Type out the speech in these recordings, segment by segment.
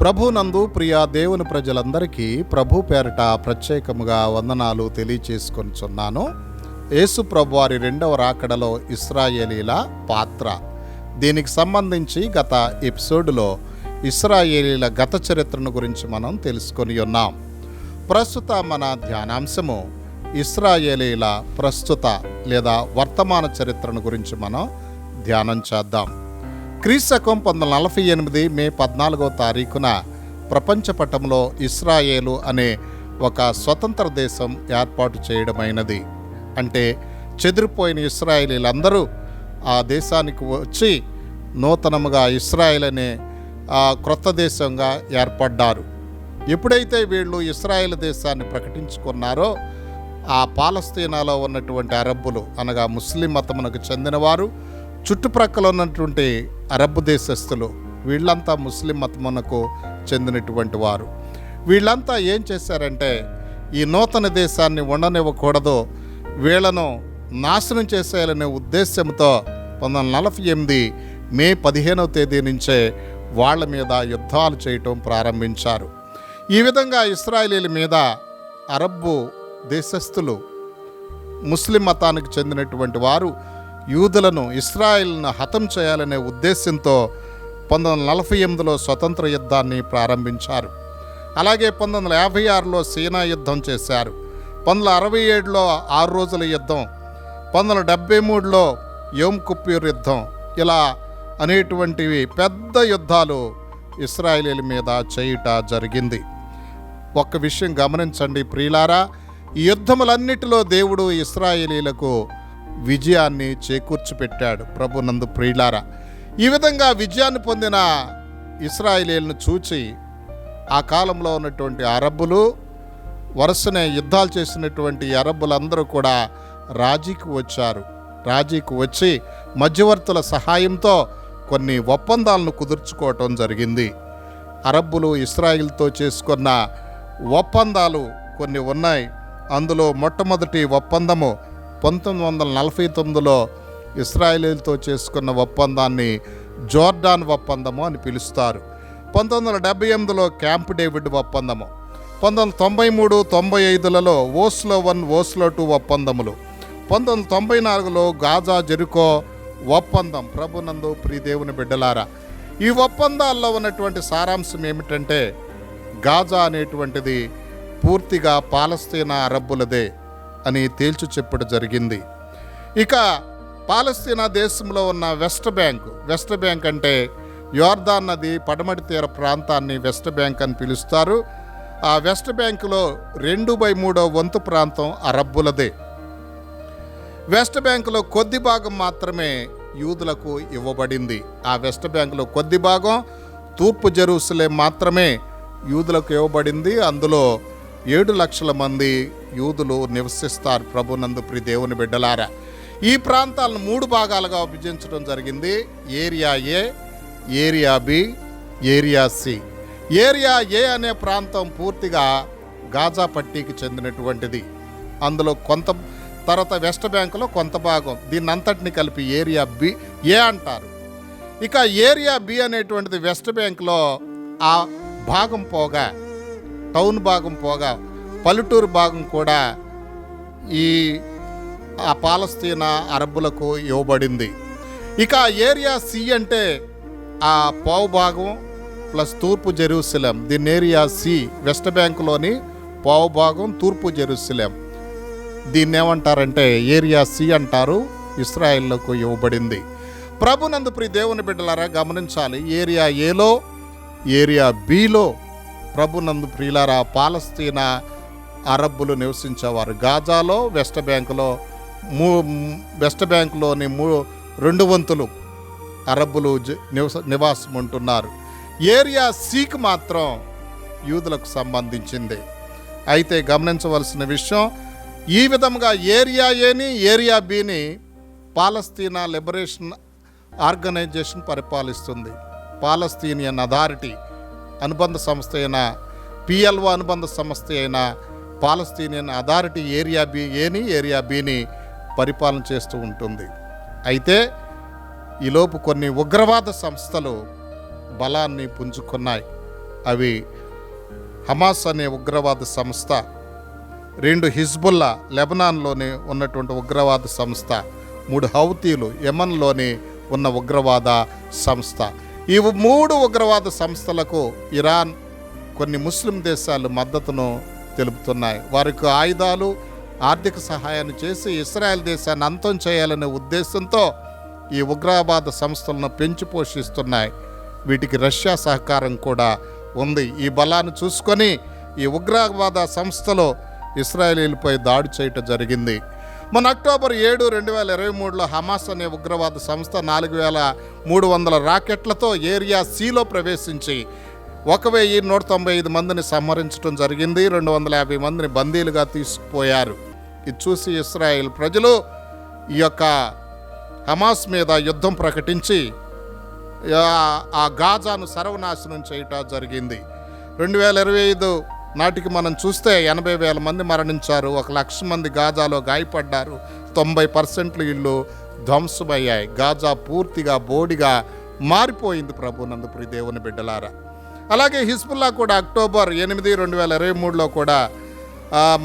ప్రభునందు ప్రియ దేవుని ప్రజలందరికీ ప్రభు పేరట ప్రత్యేకముగా వందనాలు తెలియచేసుకొనిచున్నాను. యేసు ప్రభు వారి రెండవ రాకడలో ఇస్రాయేలీల పాత్ర. దీనికి సంబంధించి గత ఎపిసోడ్లో ఇస్రాయేలీల గత చరిత్రను గురించి మనం తెలుసుకొని ఉన్నాం. ప్రస్తుత మన ధ్యానాంశము ఇస్రాయేలీల ప్రస్తుత లేదా వర్తమాన చరిత్రను గురించి మనం ధ్యానం చేద్దాం. క్రీస్తకం పంతొమ్మిది నలభై ఎనిమిది మే పద్నాలుగో తారీఖున ప్రపంచ పటంలో ఇస్రాయేలు అనే ఒక స్వతంత్ర దేశం ఏర్పాటు చేయడమైనది. అంటే చెదిరిపోయిన ఇస్రాయేలీలందరూ ఆ దేశానికి వచ్చి నూతనముగా ఇస్రాయేల్ అనే క్రొత్త దేశంగా ఏర్పడ్డారు. ఎప్పుడైతే వీళ్ళు ఇస్రాయేల్ దేశాన్ని ప్రకటించుకున్నారో ఆ పాలస్తీనాలో ఉన్నటువంటి అరబ్బులు అనగా ముస్లిం మతమునకు చెందినవారు చుట్టుప్రక్కల ఉన్నటువంటి అరబ్ దేశస్థులు వీళ్ళంతా ముస్లిం మతమునకు చెందినటువంటి వారు. వీళ్ళంతా ఏం చేశారంటే ఈ నూతన దేశాన్ని ఉండనివ్వకూడదు వీళ్ళను నాశనం చేసేయాలనే ఉద్దేశంతో పంతొమ్మిది వందల నలభై ఎనిమిది మే పదిహేనవ తేదీ నుంచే వాళ్ళ మీద యుద్ధాలు చేయటం ప్రారంభించారు. ఈ విధంగా ఇస్రాయేలీల మీద అరబ్బు దేశస్థులు ముస్లిం మతానికి చెందినటువంటి వారు యూదులను ఇస్రాయిల్ను హతం చేయాలనే ఉద్దేశంతో పంతొమ్మిది వందల నలభై ఎనిమిదిలో స్వతంత్ర యుద్ధాన్ని ప్రారంభించారు. అలాగే పంతొమ్మిది వందల యాభై ఆరులో సీనా యుద్ధం చేశారు. పంతొమ్మిది వందల అరవై ఏడులో ఆరు రోజుల యుద్ధం పంతొమ్మిది వందల డెబ్బై మూడులో యోమ్ కుప్పూర్ యుద్ధం ఇలా అనేటువంటివి పెద్ద యుద్ధాలు ఇస్రాయేలీల మీద చేయుట జరిగింది. ఒక్క విషయం గమనించండి ప్రియులారా ఈ యుద్ధములన్నిటిలో దేవుడు ఇస్రాయేలీలకు విజయాన్ని చేకూర్చిపెట్టాడు ప్రభునందు ప్రియులారా. ఈ విధంగా విజయాన్ని పొందిన ఇస్రాయిలీలను చూచి ఆ కాలంలో ఉన్నటువంటి అరబ్బులు వరుసనే యుద్ధాలు చేసినటువంటి అరబ్బులందరూ కూడా రాజీకి వచ్చారు. రాజీకి వచ్చి మధ్యవర్తుల సహాయంతో కొన్ని ఒప్పందాలను కుదుర్చుకోవటం జరిగింది. అరబ్బులు ఇస్రాయిల్తో చేసుకున్న ఒప్పందాలు కొన్ని ఉన్నాయి. అందులో మొట్టమొదటి ఒప్పందము పంతొమ్మిది వందల నలభై తొమ్మిదిలో ఇస్రాయేలీలతో చేసుకున్న ఒప్పందాన్ని జోర్డాన్ ఒప్పందము అని పిలుస్తారు. పంతొమ్మిది వందల డెబ్బై ఎనిమిదిలో క్యాంప్ డేవిడ్ ఒప్పందము. పంతొమ్మిది వందల తొంభై మూడు తొంభై ఐదులలో ఓస్లో వన్ ఓస్లో టూ ఒప్పందములు. పంతొమ్మిది వందల తొంభై నాలుగులో గాజా జెరుకో ఒప్పందం. ప్రభునందు ప్రియదేవుని బిడ్డలారా ఈ ఒప్పందాల్లో ఉన్నటువంటి సారాంశం ఏమిటంటే గాజా అనేటువంటిది పూర్తిగా పాలస్తీనా అరబ్బులదే. అని తేల్చి చెప్పడం జరిగింది. ఇక పాలస్తీనా దేశంలో ఉన్న వెస్ట్ బ్యాంక్ వెస్ట్ బ్యాంక్ అంటే యోర్దాన్ నది పడమటి తీర ప్రాంతాన్ని వెస్ట్ బ్యాంక్ అని పిలుస్తారు. ఆ వెస్ట్ బ్యాంకులో రెండు బై మూడో వంతు ప్రాంతం అరబ్బులదే. వెస్ట్ బ్యాంకులో కొద్ది భాగం మాత్రమే యూదులకు ఇవ్వబడింది. ఆ వెస్ట్ బ్యాంకులో కొద్ది భాగం తూర్పు జెరూసలేం మాత్రమే యూదులకు ఇవ్వబడింది. అందులో ఏడు లక్షల మంది యూదులు నివసిస్తారు ప్రభునందు ప్రి దేవుని బిడ్డలారా. ఈ ప్రాంతాలను మూడు భాగాలుగా విభజించడం జరిగింది. Area A area B area C. Area A అనే ప్రాంతం పూర్తిగా గాజా పట్టీకి చెందినటువంటిది. అందులో కొంత తర్వాత వెస్ట్ బ్యాంకులో కొంత భాగం దీన్ని అంతటిని కలిపి ఏరియా బి ఏ అంటారు. ఇక ఏరియా బి అనేటువంటిది వెస్ట్ బ్యాంకులో ఆ భాగం పోగా టౌన్ భాగం పోగా పల్లెటూరు భాగం కూడా ఈ ఆ పాలస్తీనా అరబ్బులకు ఇవ్వబడింది. ఇక ఏరియా సి అంటే ఆ పావు భాగం ప్లస్ తూర్పు జెరూసలేం. దీని ఏరియా సి వెస్ట్ బ్యాంకులోని పావు భాగం తూర్పు జెరూసలేం. దీన్ని ఏమంటారంటే ఏరియా సి అంటారు ఇస్రాయిల్లకు ఇవ్వబడింది. ప్రభునందు ప్రి దేవుని బిడ్డలారా గమనించాలి ఏరియా ఏలో ఏరియా బిలో ప్రభునందు ప్రియులారా పాలస్తీనా అరబ్బులు నివసించేవారు. గాజాలో వెస్ట్ బ్యాంకులో మూ వెస్ట్ బ్యాంకులోని మూ రెండు వంతులు అరబ్బులు జ- నివస నివాసం ఉంటున్నారు ఏరియా సీక్ మాత్రం యూదులకు సంబంధించింది. అయితే గమనించవలసిన విషయం ఈ విధంగా ఏరియా ఏని ఏరియా బిని పాలస్తీనా లిబరేషన్ ఆర్గనైజేషన్ పరిపాలిస్తుంది. పాలస్తీనియన్ అథారిటీ అనుబంధ సంస్థ అయిన పిఎల్ఓ అనుబంధ సంస్థ అయిన పాలస్తీనియన్ అథారిటీ ఏరియా బి ఏని ఏరియా బిని పరిపాలన చేస్తూ ఉంటుంది. అయితే ఈలోపు కొన్ని ఉగ్రవాద సంస్థలు బలాన్ని పుంజుకున్నాయి. అవి హమాస్ అనే ఉగ్రవాద సంస్థ రెండు హిజ్బుల్లా లెబనాన్లోని ఉన్నటువంటి ఉగ్రవాద సంస్థ మూడు హౌతీలు యమన్లోని ఉన్న ఉగ్రవాద సంస్థ. ఈ మూడు ఉగ్రవాద సంస్థలకు ఇరాన్ కొన్ని ముస్లిం దేశాలు మద్దతును తెలుపుతున్నాయి. వారికి ఆయుధాలు ఆర్థిక సహాయాన్ని చేసి ఇస్రాయెల్ దేశాన్ని అంతం చేయాలనే ఉద్దేశంతో ఈ ఉగ్రవాద సంస్థలను పెంచి పోషిస్తున్నాయి. వీటికి రష్యా సహకారం కూడా ఉంది. ఈ బలాన్ని చూసుకొని ఈ ఉగ్రవాద సంస్థలు ఇస్రాయేలీలపై దాడి చేయటం జరిగింది. మన అక్టోబర్ ఏడు రెండు వేల ఇరవై మూడులో హమాస్ అనే ఉగ్రవాద సంస్థ నాలుగు వేల మూడు వందల రాకెట్లతో ఏరియా సిలో ప్రవేశించి ఒక వెయ్యి నూట తొంభై ఐదు మందిని సంహరించడం జరిగింది. రెండు వందల యాభై మందిని బందీలుగా తీసుకుపోయారు. ఇది చూసి ఇస్రాయేల్ ప్రజలు ఈ యొక్క హమాస్ మీద యుద్ధం ప్రకటించి ఆ- గాజాను సర్వనాశనం చేయటం జరిగింది. రెండు వేల ఇరవై ఐదు నాటికి మనం చూస్తే ఎనభై వేల మంది మరణించారు. ఒక లక్ష మంది గాజాలో గాయపడ్డారు. తొంభై పర్సెంట్లు ఇల్లు ధ్వంసమయ్యాయి. గాజా పూర్తిగా బోడిగా మారిపోయింది ప్రభు నందు దేవుని బిడ్డలారా. అలాగే హిజ్బుల్లా కూడా అక్టోబర్ ఎనిమిది రెండు వేల ఇరవై మూడులో కూడా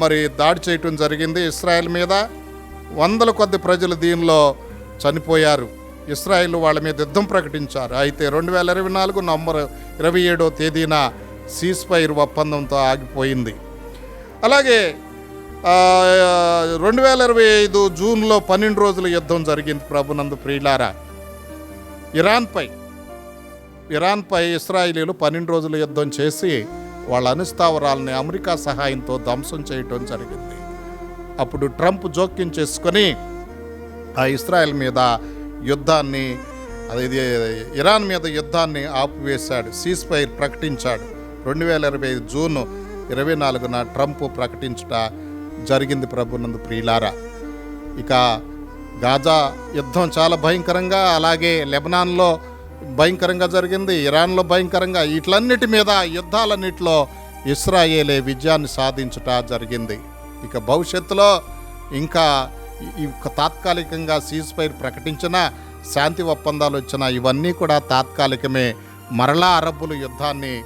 మరి దాడి చేయటం జరిగింది. ఇస్రాయెల్ మీద వందల కొద్ది ప్రజలు దీనిలో చనిపోయారు. ఇస్రాయిల్ వాళ్ళ మీద యుద్ధం ప్రకటించారు. అయితే రెండు వేల ఇరవై నాలుగు నవంబర్ ఇరవై ఏడో తేదీన సీజ్ ఫైర్ ఒప్పందంతో ఆగిపోయింది. అలాగే రెండు వేల ఇరవై ఐదు జూన్లో పన్నెండు రోజుల యుద్ధం జరిగింది ప్రభునందు ప్రియులారా. ఇరాన్పై ఇరాన్పై ఇస్రాయిలీలు పన్నెండు రోజుల యుద్ధం చేసి వాళ్ళ అనుస్థావరాలని అమెరికా సహాయంతో ధ్వంసం చేయటం జరిగింది. అప్పుడు ట్రంప్ జోక్యం చేసుకొని ఆ ఇస్రాయెల్ మీద యుద్ధాన్ని అది ఇది ఇరాన్ మీద యుద్ధాన్ని ఆపివేశాడు సీజ్ ఫైర్ ప్రకటించాడు. రెండు వేల ఇరవై ఐదు జూన్ ఇరవై నాలుగున ట్రంప్ ప్రకటించుట జరిగింది ప్రభునందు ప్రియులారా. ఇక గాజా యుద్ధం చాలా భయంకరంగా అలాగే లెబనాన్లో భయంకరంగా జరిగింది. ఇరాన్లో భయంకరంగా వీటిలన్నిటి మీద యుద్ధాలన్నిటిలో ఇస్రాయేలే విజయాన్ని సాధించుట జరిగింది. ఇక భవిష్యత్తులో ఇంకా ఈ- తాత్కాలికంగా సీజ్ ఫైర్ ప్రకటించిన శాంతి ఒప్పందాలు వచ్చిన ఇవన్నీ కూడా తాత్కాలికమే. మరలా అరబ్బులు యుద్ధాన్ని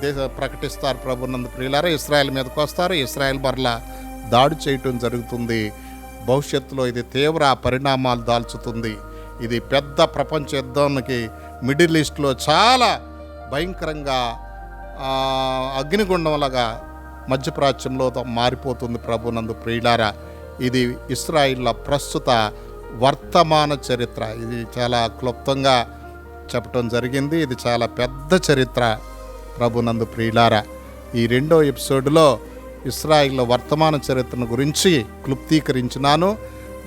దేశ ప్రకటిస్తారు ప్రభునందు ప్రియులారా ఇస్రాయెల్ మీదకి వస్తారు. ఇస్రాయెల్ మరలా దాడి చేయటం జరుగుతుంది. భవిష్యత్తులో ఇది తీవ్ర పరిణామాలు దాల్చుతుంది. ఇది పెద్ద ప్రపంచ యుద్ధానికి మిడిల్ ఈస్ట్లో చాలా భయంకరంగా అగ్నిగుండంలాగా మధ్యప్రాచ్యంలో మారిపోతుంది ప్రభునందు ప్రియులారా. ఇది ఇస్రాయిల్ల ప్రస్తుత వర్తమాన చరిత్ర. ఇది చాలా క్లుప్తంగా చెప్పటం జరిగింది. ఇది చాలా పెద్ద చరిత్ర ప్రభునందు ప్రియులారా. ఈ రెండో ఎపిసోడ్లో ఇస్రాయిల్ వర్తమాన చరిత్రను గురించి క్లుప్తీకరించినాను.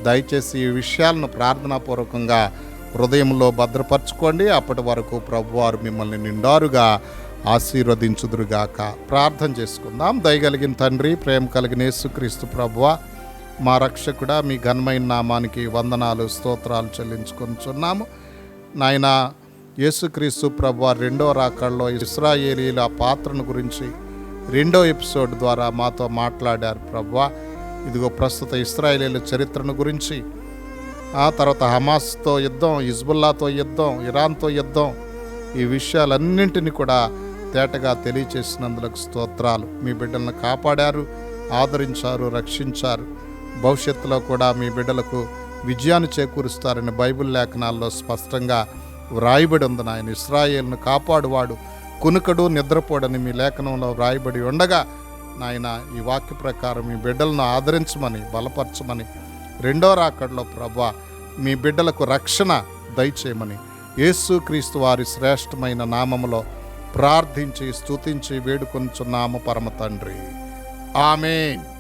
దయచేసి ఈ విషయాలను ప్రార్థనాపూర్వకంగా హృదయంలో భద్రపరచుకోండి. అప్పటి వరకు ప్రభువారు మిమ్మల్ని నిండారుగా ఆశీర్వదించుదురుగాక. ప్రార్థన చేసుకుందాం. దయగలిగిన తండ్రి ప్రేమ కలిగిన యేసుక్రీస్తు ప్రభువ మా రక్షకుడా మీ ఘనమైన నామానికి వందనాలు స్తోత్రాలు చెల్లించుకొనిచున్నాము నాయన యేసుక్రీస్తు ప్రభు రెండో రాకల్లో ఇస్రాయేలీల పాత్రను గురించి రెండో ఎపిసోడ్ ద్వారా మాతో మాట్లాడారు ప్రభు ఇదిగో ప్రస్తుత ఇస్రాయేలీల చరిత్రను గురించి ఆ తర్వాత హమాస్తో యుద్ధం హిజ్బుల్లాతో యుద్ధం ఇరాన్తో యుద్ధం ఈ విషయాలన్నింటినీ కూడా తేటగా తెలియచేసినందులకు స్తోత్రాలు. మీ బిడ్డలను కాపాడారు ఆదరించారు రక్షించారు. భవిష్యత్తులో కూడా మీ బిడ్డలకు విజయాన్ని చేకూరుస్తారని బైబిల్ లేఖనాల్లో స్పష్టంగా వ్రాయబడి ఉంది నాయన. ఇస్రాయేల్ను కాపాడువాడు కునుకడు నిద్రపోడని మీ లేఖనంలో వ్రాయబడి ఉండగా నాయన ఈ వాక్య ప్రకారం మీ బిడ్డలను ఆదరించమని బలపరచమని రెండో రాకడలో ప్రభా మీ బిడ్డలకు రక్షణ దయచేయమని యేసుక్రీస్తు వారి శ్రేష్టమైన నామములో ప్రార్థించి స్తుతించి వేడుకొనుచున్నాము పరమ తండ్రి. ఆమెన్.